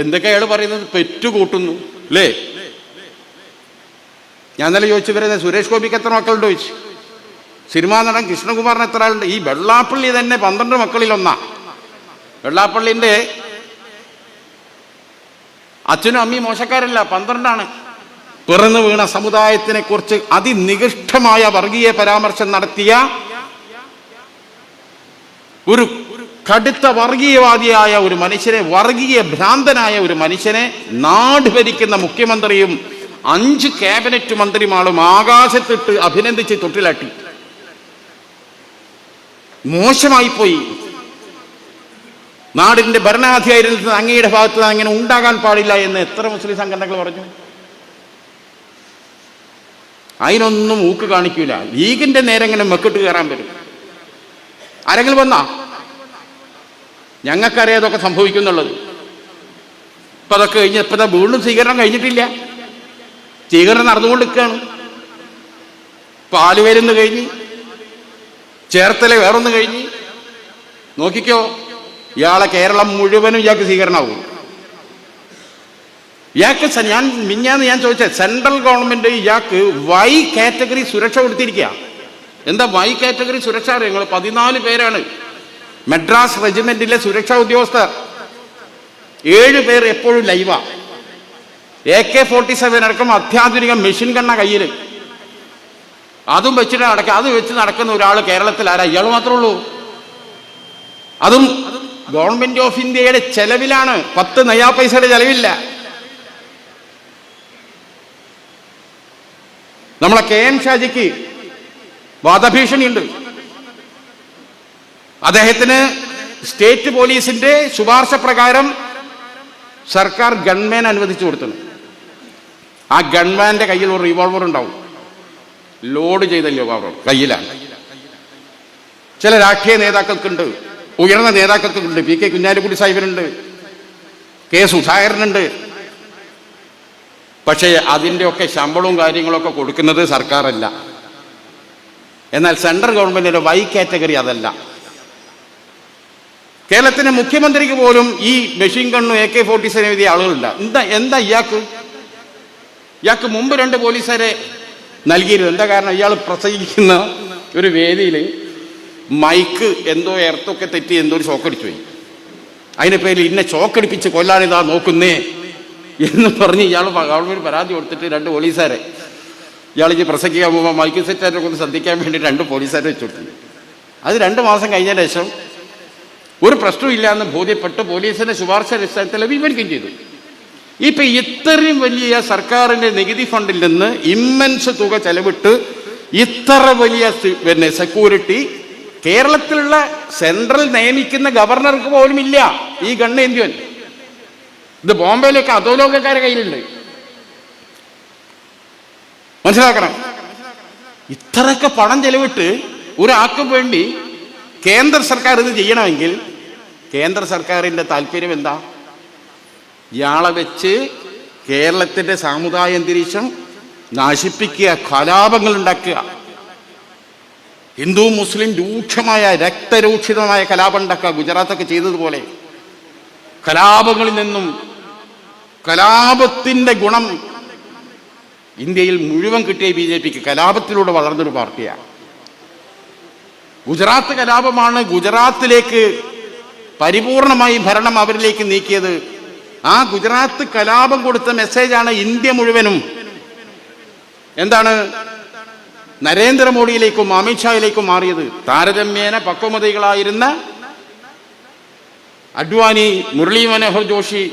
എന്തൊക്കെ അയാൾ പറയുന്നത് പെറ്റു കൂട്ടുന്നു അല്ലേ ഞാൻ ഇന്നലെ ചോദിച്ചു വരുന്നത് സുരേഷ് ഗോപിക്ക് എത്ര മക്കളുണ്ട് ചോദിച്ചു. സിനിമാ നടൻ കൃഷ്ണകുമാറിന് എത്ര ആളുണ്ട്? ഈ വെള്ളാപ്പള്ളി തന്നെ പന്ത്രണ്ട് മക്കളിൽ ഒന്നാ വെള്ളാപ്പള്ളിന്റെ അച്ഛനും അമ്മയും മോശക്കാരല്ല പന്ത്രണ്ടാണ്. പിറന്നു വീണ സമുദായത്തിനെ കുറിച്ച് അതിനികൃഷ്ടമായ വർഗീയ പരാമർശം നടത്തിയ ഒരു കടുത്ത വർഗീയവാദിയായ ഒരു മനുഷ്യനെ വർഗീയ ഭ്രാന്തനായ ഒരു മനുഷ്യനെ നാട് ഭരിക്കുന്ന മുഖ്യമന്ത്രിയും അഞ്ച് ക്യാബിനറ്റ് മന്ത്രിമാളും ആകാശത്തിട്ട് അഭിനന്ദിച്ച് തൊട്ടിലാട്ടി മോശമായി പോയി നാടിന്റെ ഭരണാധികാരിയിൽ അങ്ങയുടെ ഭാഗത്ത് അങ്ങനെ ഉണ്ടാകാൻ പാടില്ല എന്ന് എത്ര മുസ്ലിം സംഘടനകൾ പറഞ്ഞു? അതിനൊന്നും ഊക്ക് കാണിക്കൂല. ലീഗിന്റെ നേരെ ഇങ്ങനെ മെക്കിട്ട് കയറാൻ വരും. ആരെങ്കിലും വന്നാ? ഞങ്ങൾക്കറിയാം അതൊക്കെ സംഭവിക്കുന്നുള്ളത്. ഇപ്പം അതൊക്കെ കഴിഞ്ഞ് ഇപ്പം വീണ്ടും സ്വീകരണം കഴിഞ്ഞിട്ടില്ല. സ്വീകരണം നടന്നുകൊണ്ടിരിക്കുകയാണ്. ഇപ്പം ആലുവേരുന്ന് കഴിഞ്ഞ് ചേർത്തല വേറൊന്ന് കഴിഞ്ഞ് നോക്കിക്കോ ഇയാളെ കേരളം മുഴുവനും ഇയാൾക്ക് സ്വീകരണമാകും. ഇയാൾക്ക് ഞാൻ മിഞ്ഞാന്ന് ഞാൻ ചോദിച്ചത് സെൻട്രൽ ഗവൺമെന്റ് ഇയാൾക്ക് വൈ കാറ്റഗറി സുരക്ഷ കൊടുത്തിരിക്കുക എന്താ വൈ കാറ്റഗറി സുരക്ഷ അറിയാം? നിങ്ങൾ പതിനാല് പേരാണ്. മദ്രാസ് റെജിമെന്റിലെ സുരക്ഷാ ഉദ്യോഗസ്ഥർ. ഏഴ് പേർ എപ്പോഴും ലൈവാ. എ കെ ഫോർട്ടി സെവൻ അടക്കം അത്യാധുനിക മെഷീൻ കണ്ണ കയ്യിൽ അതും വെച്ചിട്ട് നടക്കുക അത് വെച്ച് നടക്കുന്ന ഒരാൾ കേരളത്തിൽ ആരാ? ഇയാൾ മാത്രമേ ഉള്ളൂ. അതും ഗവൺമെന്റ് ഓഫ് ഇന്ത്യയുടെ ചെലവിലാണ്. പത്ത് നയാ പൈസയുടെ ചെലവില്ല. നമ്മളെ കെ എം ഷാജിക്ക് വാദഭീഷണിയുണ്ട് അദ്ദേഹത്തിന് സ്റ്റേറ്റ് പോലീസിന്റെ ശുപാർശ പ്രകാരം സർക്കാർ ഗൺമാൻ അനുവദിച്ചു കൊടുത്തത് ആ ഗൺമാന്റെ കയ്യിൽ ഒരു റിവോൾവർ ഉണ്ടാവും. ലോഡ് ചെയ്ത റിവോൾവർ കയ്യിലാണ്. ചില രാഷ്ട്രീയ നേതാക്കൾക്കുണ്ട് ഉയർന്ന നേതാക്കൾക്കുണ്ട്. പി കെ കുഞ്ഞാലിക്കുട്ടി സാഹിബിനുണ്ട് കെ സുധാകരനുണ്ട്. പക്ഷേ അതിന്റെ ഒക്കെ ശമ്പളവും കാര്യങ്ങളൊക്കെ കൊടുക്കുന്നത് സർക്കാരല്ല. എന്നാൽ സെൻട്രൽ ഗവൺമെന്റിന്റെ വൈ കാറ്റഗറി അതല്ല. കേരളത്തിന്റെ മുഖ്യമന്ത്രിക്ക് പോലും ഈ മെഷീൻ ഗണ്ണും എ കെ ഫോർട്ടി സെവൻ എഴുതിയ ആളുകളില്ല. എന്താ എന്താ ഇയാൾക്ക്? ഇയാൾക്ക് മുമ്പ് രണ്ട് പോലീസുകാരെ നൽകിയിരുന്നു. എന്താ കാരണം? ഇയാൾ പ്രസംഗിക്കുന്ന ഒരു വേദിയിൽ മൈക്ക് എന്തോ എർത്തൊക്കെ തെറ്റി എന്തോ ഒരു ഷോക്കടിച്ചു പോയി. അതിന്റെ പേരിൽ ഇന്നെ ഷോക്കടിപ്പിച്ച് കൊല്ലാനിതാ നോക്കുന്നേ എന്ന് പറഞ്ഞ് ഇയാൾ ഗവൺമെന്റ് പരാതി കൊടുത്തിട്ട് രണ്ട് പോലീസുകാരെ ഇയാൾ ഇനി പ്രസംഗിക്കാൻ പോകുമ്പോൾ മൈക്ക് സെറ്റായിട്ടൊക്കെ ഒന്ന് ശ്രദ്ധിക്കാൻ വേണ്ടി രണ്ട് പോലീസുകാരെ വെച്ചു കൊടുത്തു അത് രണ്ട് മാസം കഴിഞ്ഞ ശേഷം ഒരു പ്രശ്നമില്ല എന്ന് ബോധ്യപ്പെട്ട് പോലീസിന്റെ ശുപാർശ അടിസ്ഥാനത്തിൽ വിവരിക്കുകയും ചെയ്തു. ഇപ്പൊ ഇത്രയും വലിയ സർക്കാരിന്റെ നികുതി ഫണ്ടിൽ നിന്ന് ഇമ്മൻസ് തുക ചെലവിട്ട് ഇത്ര വലിയ പിന്നെ സെക്യൂരിറ്റി കേരളത്തിലുള്ള സെൻട്രൽ നിയമിക്കുന്ന ഗവർണർക്ക് പോലും ഇല്ല. ഈ ഗണ്ണേന്ത്യൻ ഇത് ബോംബെയിലൊക്കെ അധോലോകക്കാരെ കയ്യിലുണ്ട്. മനസ്സിലാക്കണം. ഇത്രയൊക്കെ പണം ചെലവിട്ട് ഒരാൾക്ക് വേണ്ടി കേന്ദ്ര സർക്കാർ ഇത് ചെയ്യണമെങ്കിൽ കേന്ദ്ര സർക്കാരിന്റെ താല്പര്യം എന്താ? ഇയാളെ വെച്ച് കേരളത്തിന്റെ സാമുദായ അന്തരീക്ഷം നശിപ്പിക്കുക കലാപങ്ങൾ ഉണ്ടാക്കുക. ഹിന്ദു മുസ്ലിം രൂക്ഷമായ രക്തരൂക്ഷിതമായ കലാപം ഉണ്ടാക്കുക ഗുജറാത്തൊക്കെ ചെയ്തതുപോലെ. കലാപങ്ങളിൽ നിന്നും കലാപത്തിന്റെ ഗുണം ഇന്ത്യയിൽ മുഴുവൻ കിട്ടിയ ബി ജെ പിക്ക്. കലാപത്തിലൂടെ വളർന്നൊരു പാർട്ടിയാണ്. ഗുജറാത്ത് കലാപമാണ് ഗുജറാത്തിലേക്ക് പരിപൂർണമായി ഭരണം അവരിലേക്ക് നീക്കിയത്. ആ ഗുജറാത്ത് കലാപം കൊടുത്ത മെസ്സേജാണ് ഇന്ത്യ മുഴുവനും. എന്താണ്? നരേന്ദ്രമോദിയിലേക്കും അമിത്ഷായിലേക്കും മാറിയത്. താരതമ്യേന പക്വമതികളായിരുന്ന അഡ്വാനി മുരളി മനോഹർ ജോഷി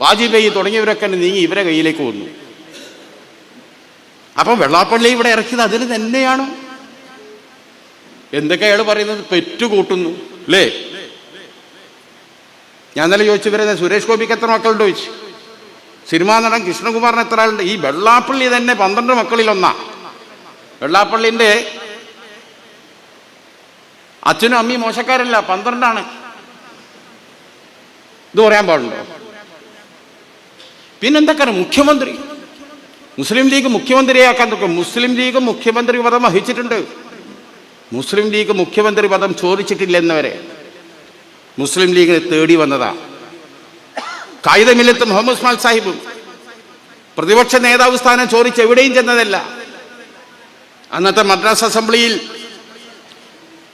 വാജ്പേയി തുടങ്ങിയവരൊക്കെ നീങ്ങി ഇവരെ കയ്യിലേക്ക് വന്നു. അപ്പൊ വെള്ളാപ്പള്ളി ഇവിടെ ഇറക്കിയത് അതിന് തന്നെയാണ്. എന്തൊക്കെ അയാൾ പറയുന്നത് പെറ്റുകൂട്ടുന്നു അല്ലേ ഞാൻ ഇന്നലെ ചോദിച്ചു വരുന്നത് സുരേഷ് ഗോപിക്ക് എത്ര മക്കളുണ്ട് ചോദിച്ചു. സിനിമാ നടൻ കൃഷ്ണകുമാറിന് എത്ര ആളുണ്ട്? ഈ വെള്ളാപ്പള്ളി തന്നെ പന്ത്രണ്ട് മക്കളിൽ ഒന്നാ വെള്ളാപ്പള്ളിന്റെ അച്ഛനും അമ്മയും മോശക്കാരല്ല പന്ത്രണ്ടാണ്. ഇത് പറയാൻ പാടുണ്ടോ? പിന്നെന്തൊക്കെയാണ്? മുഖ്യമന്ത്രി. മുസ്ലിം ലീഗ് മുഖ്യമന്ത്രിയാക്കാൻ നോക്കും മുസ്ലിം ലീഗ് മുഖ്യമന്ത്രി പദം വഹിച്ചിട്ടുണ്ട്. മുസ്ലിം ലീഗ് മുഖ്യമന്ത്രി പദം ചോദിച്ചിട്ടില്ലെന്നവരെ മുസ്ലിം ലീഗിനെ തേടി വന്നതാ. കായികമില്ലത്ത് മുഹമ്മദ് ഉസ്മാൻ സാഹിബും പ്രതിപക്ഷ നേതാവ് സ്ഥാനം ചോദിച്ച് എവിടെയും ചെന്നതല്ല. അന്നത്തെ മദ്രാസ് അസംബ്ലിയിൽ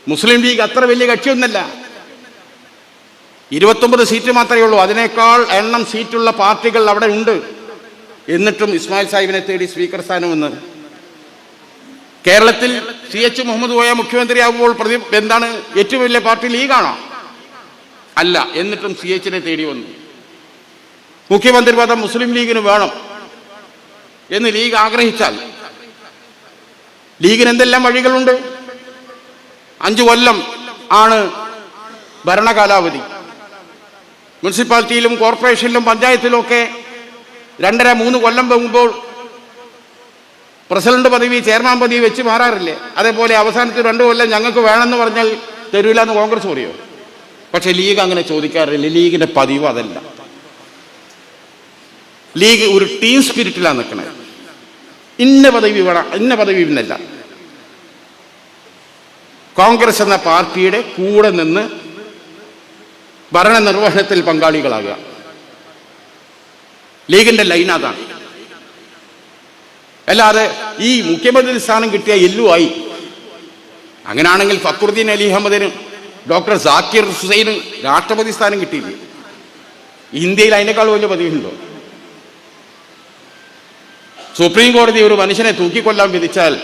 മുസ്ലിം ലീഗ് അത്ര വലിയ കക്ഷിയൊന്നല്ല. ഇരുപത്തൊമ്പത് സീറ്റ് മാത്രമേ ഉള്ളൂ. അതിനേക്കാൾ എണ്ണം സീറ്റുള്ള പാർട്ടികൾ അവിടെ ഉണ്ട്. എന്നിട്ടും ഇസ്മായിൽ സാഹിബിനെ തേടി സ്പീക്കർ സ്ഥാനമെന്ന് കേരളത്തിൽ സി എച്ച് മുഹമ്മദ് കോയ മുഖ്യമന്ത്രിയാകുമ്പോൾ പ്രതി എന്താണ് ഏറ്റവും വലിയ പാർട്ടി ലീഗാണോ? അല്ല എന്നിട്ടും സി എച്ചിനെ തേടി വന്നു. മുഖ്യമന്ത്രി പദം മുസ്ലിം ലീഗിന് വേണം എന്ന് ലീഗ് ആഗ്രഹിച്ചാൽ. ലീഗിന് എന്തെല്ലാം വഴികളുണ്ട്? അഞ്ചു കൊല്ലം ആണ് ഭരണകാലാവധി. മുനിസിപ്പാലിറ്റിയിലും കോർപ്പറേഷനിലും പഞ്ചായത്തിലും ഒക്കെ രണ്ടര മൂന്ന് കൊല്ലം പോകുമ്പോൾ പ്രസിഡന്റ് പദവി ചെയർമാൻ പദവി വെച്ച് മാറാറില്ലേ? അതേപോലെ അവസാനത്തെ രണ്ടു കൊല്ലം ഞങ്ങൾക്ക് വേണമെന്ന് പറഞ്ഞാൽ തരൂല എന്ന് കോൺഗ്രസ് പറയോ? പക്ഷെ ലീഗ് അങ്ങനെ ചോദിക്കാറില്ല. ലീഗിന്റെ പതിവ് അതല്ല. ലീഗ് ഒരു ടീം സ്പിരിറ്റിലാണ് നിൽക്കുന്നത് ഇന്ന പദവി വേണം ഇന്ന പദവി എന്നല്ല കോൺഗ്രസ് എന്ന പാർട്ടിയുടെ കൂടെ നിന്ന് ഭരണനിർവഹണത്തിൽ പങ്കാളികളാകുക. ലീഗിന്റെ ലൈൻ അതാണ്. അല്ലാതെ ഈ മുഖ്യമന്ത്രി സ്ഥാനം കിട്ടിയ എല്ലുവായി അങ്ങനെയാണെങ്കിൽ ഫക്രുദ്ദീൻ അലി അഹമ്മദിന് ഡോക്ടർ സാക്കിർ ഹുസൈന് രാഷ്ട്രപതി സ്ഥാനം കിട്ടിയില്ലേ? ഇന്ത്യയിൽ അതിനേക്കാൾ വലിയ പതിവുണ്ടോ സുപ്രീം കോടതി ഒരു മനുഷ്യനെ തൂക്കിക്കൊല്ലാൻ വിധിച്ചാൽ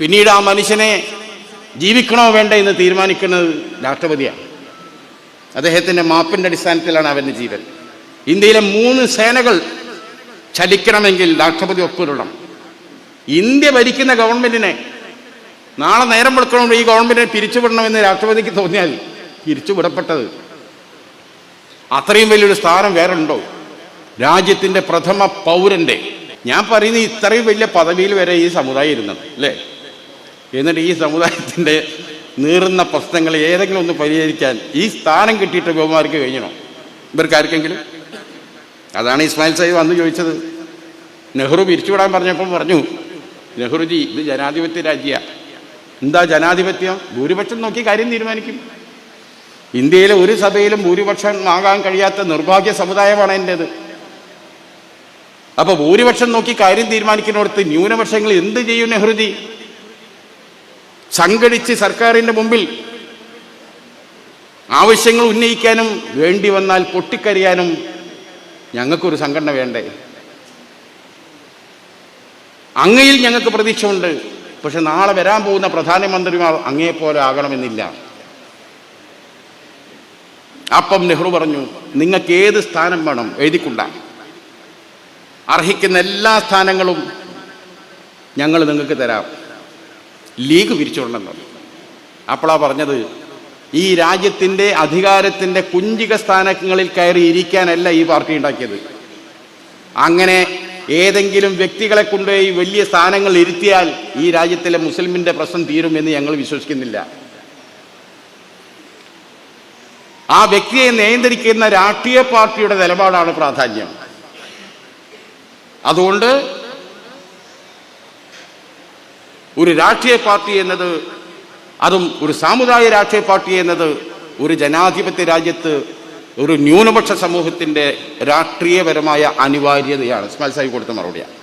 പിന്നീട് ആ മനുഷ്യനെ ജീവിക്കണോ വേണ്ട എന്ന് തീരുമാനിക്കുന്നത് രാഷ്ട്രപതിയാണ്. അദ്ദേഹത്തിന്റെ മാപ്പിന്റെ അടിസ്ഥാനത്തിലാണ് അവന്റെ ജീവൻ. ഇന്ത്യയിലെ മൂന്ന് സേനകൾ ചലിക്കണമെങ്കിൽ രാഷ്ട്രപതി ഒപ്പിടണം. ഇന്ത്യ ഭരിക്കുന്ന ഗവൺമെന്റിനെ നാളെ നേരം വെളുക്കണമെങ്കിൽ ഈ ഗവൺമെന്റിനെ പിരിച്ചുവിടണമെന്ന് രാഷ്ട്രപതിക്ക് തോന്നിയാൽ പിരിച്ചുവിടപ്പെട്ടത്. അത്രയും വലിയൊരു സ്ഥാനം വേറെ ഉണ്ടോ രാജ്യത്തിന്റെ പ്രഥമ പൗരന്റെ. ഞാൻ പറയുന്ന ഇത്രയും വലിയ പദവിയിൽ വരെ ഈ സമുദായം ഇരുന്നത് അല്ലേ? എന്നിട്ട് ഈ സമുദായത്തിന്റെ നീറുന്ന പ്രശ്നങ്ങൾ ഏതെങ്കിലും ഒന്ന് പരിഹരിക്കാൻ ഈ സ്ഥാനം കിട്ടിയിട്ട് ബഹുമാർക്ക് കഴിഞ്ഞണോ? ഇവർക്ക് ആർക്കെങ്കിലും അതാണ് ഇസ്മായിൽ സാഹിബ് അന്ന് ചോദിച്ചത്. നെഹ്റു പിരിച്ചുവിടാൻ പറഞ്ഞപ്പോൾ പറഞ്ഞു നെഹ്റുജി ഇത് ജനാധിപത്യ രാജ്യമാണ് എന്താ ജനാധിപത്യം? ഭൂരിപക്ഷം നോക്കി കാര്യം തീരുമാനിക്കും. ഇന്ത്യയിലെ ഒരു സഭയിലും ഭൂരിപക്ഷം ആകാൻ കഴിയാത്ത നിർഭാഗ്യ സമുദായമാണ് എന്റേത് അപ്പോൾ ഭൂരിപക്ഷം നോക്കി കാര്യം തീരുമാനിക്കുന്നിടത്ത് ന്യൂനപക്ഷങ്ങൾ എന്ത് ചെയ്യും നെഹ്റുജി? സംഘടിച്ച് സർക്കാരിന്റെ മുമ്പിൽ ആവശ്യങ്ങൾ ഉന്നയിക്കാനും വേണ്ടി വന്നാൽ പൊട്ടിക്കരിയാനും ഞങ്ങൾക്കൊരു സംഘടന വേണ്ടേ? അങ്ങയിൽ ഞങ്ങൾക്ക് പ്രതീക്ഷയുണ്ട്. പക്ഷെ നാളെ വരാൻ പോകുന്ന പ്രധാനമന്ത്രിമാർ അങ്ങേപ്പോലെ ആകണമെന്നില്ല. അപ്പം നെഹ്റു പറഞ്ഞു നിങ്ങൾക്ക് ഏത് സ്ഥാനം വേണം? എഴുതിക്കൊണ്ട. അർഹിക്കുന്ന എല്ലാ സ്ഥാനങ്ങളും ഞങ്ങൾ നിങ്ങൾക്ക് തരാം. ലീഗ് പിരിച്ചുകൊണ്ടെന്ന് അപ്പോളാ പറഞ്ഞത് ഈ രാജ്യത്തിന്റെ അധികാരത്തിന്റെ കുഞ്ചിക സ്ഥാനങ്ങളിൽ കയറി ഇരിക്കാനല്ല ഈ പാർട്ടി ഉണ്ടാക്കിയത്. അങ്ങനെ ഏതെങ്കിലും വ്യക്തികളെ കൊണ്ടുപോയി വലിയ സ്ഥാനങ്ങൾ ഇരുത്തിയാൽ ഈ രാജ്യത്തിലെ മുസ്ലിമിന്റെ പ്രശ്നം തീരുമെന്ന് ഞങ്ങൾ വിശ്വസിക്കുന്നില്ല. ആ വ്യക്തിയെ നിയന്ത്രിക്കുന്ന രാഷ്ട്രീയ പാർട്ടിയുടെ നിലപാടാണ് പ്രാധാന്യം. അതുകൊണ്ട് ഒരു രാഷ്ട്രീയ പാർട്ടി എന്നത് അതും ഒരു സാമുദായ രാഷ്ട്രീയ പാർട്ടി എന്നത് ഒരു ജനാധിപത്യ രാജ്യത്ത് ഒരു ന്യൂനപക്ഷ സമൂഹത്തിന്റെ രാഷ്ട്രീയപരമായ അനിവാര്യതയാണ്. സ്മൽസായി കൊടുത്ത മറുപടിയാണ്.